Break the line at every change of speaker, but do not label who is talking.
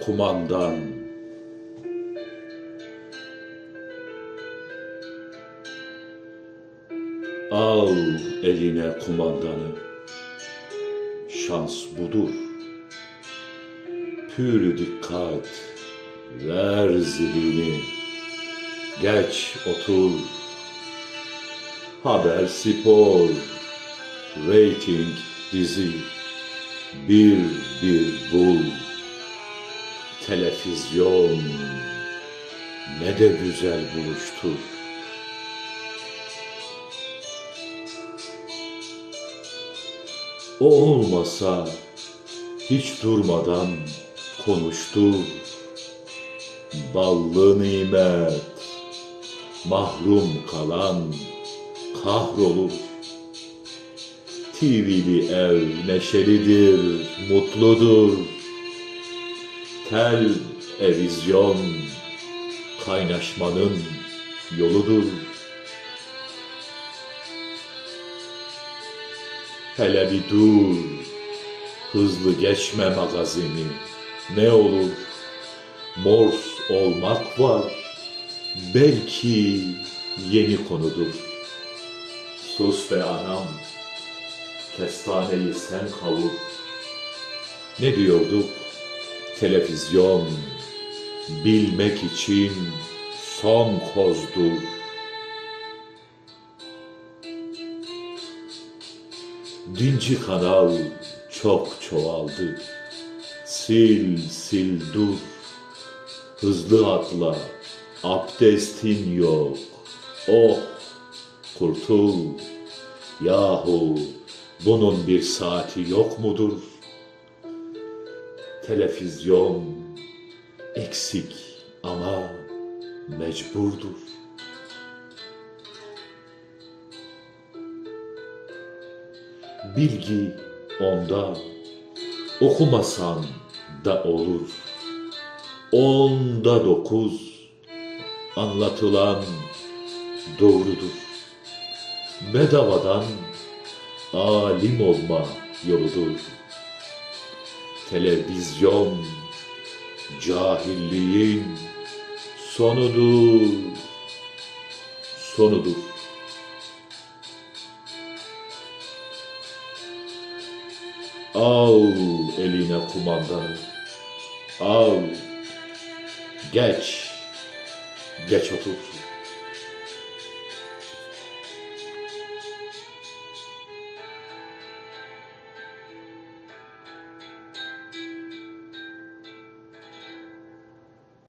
kumandan. Al eline kumandanı. Şans budur. Pürü dikkat. Ver zilini. Geç otur. Haber spor Rating dizi. Bir bir bul Televizyon Ne de güzel buluştur O olmasa hiç durmadan konuştur. Ballı nimet, mahrum kalan kahrolur. TV'li ev neşelidir, mutludur. Tel, evizyon, kaynaşmanın yoludur. Hele bir dur, hızlı geçme magazini. Ne olur, mors olmak var. Belki yeni konudur. Sus be anam, kestaneyi sen kavur. Ne diyorduk? Televizyon, bilmek için son kozdur. Dinci kanal çok çoğaldı. Sil sil dur. Hızlı atla. Abdestin yok. Oh kurtul. Yahu bunun bir saati yok mudur? Televizyon eksik ama mecburdur. Bilgi onda, okumasan da olur. Onda dokuz, anlatılan doğrudur. Bedavadan alim olma yoludur. Televizyon, cahilliğin sonudur, sonudur. Al eline kumandanı. Al. Geç. Geç otur.